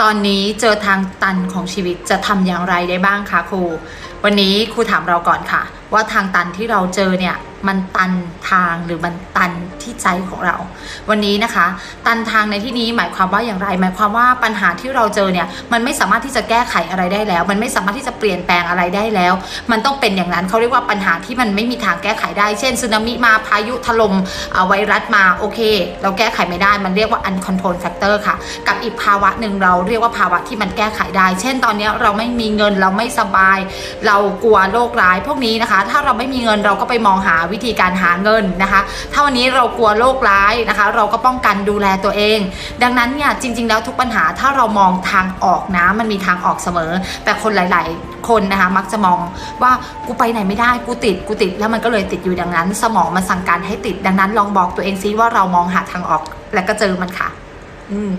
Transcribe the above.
ตอนนี้เจอทางตันของชีวิตจะทำอย่างไรได้บ้างคะครู วันนี้ครูถามเราก่อนค่ะ ว่าทางตันที่เราเจอเนี่ย มันตันทางหรือมันตันที่ใจของเรา วันนี้นะคะ ตันทางในที่นี้หมายความว่าอย่างไร หมายความว่าปัญหาที่เราเจอเนี่ยมันไม่สามารถที่จะแก้ไขอะไรได้แล้ว มันไม่สามารถที่จะเปลี่ยนแปลงอะไรได้แล้ว มันต้องเป็นอย่างนั้นเขาเรียกว่าปัญหาที่มันไม่มีทางแก้ไขได้ เช่นสึนามิมาพายุถล่มอ่าไวรัสมาโอเค เราแก้ไขไม่ได้ มันเรียกว่า uncontrol factor ค่ะ กับอีกภาวะหนึ่งเราเรียกว่าภาวะที่มันแก้ไขได้ เช่นตอนนี้เราไม่มีเงินเราไม่สบาย เรากลัวโรคร้ายพวกนี้นะคะ ถ้าเราไม่มีเงินเราก็ไปมองหาวิธีการหาเงินนะคะ ถ้าวันนี้เรากลัวโรคร้ายนะคะ เราก็ป้องกันดูแลตัวเอง ดังนั้นเนี่ยจริง ๆ แล้วทุกปัญหาถ้าเรามองทางออกนะมันมีทางออกเสมอ แต่คนหลาย ๆ คนนะคะ มักจะมองว่ากูไปไหนไม่ได้กูติดกูติดแล้วมันก็เลยติดอยู่ดังนั้น สมองมันสั่งการให้ติด ดังนั้นลองบอกตัวเองซิว่าเรามองหาทางออกและก็เจอมันค่ะ อืม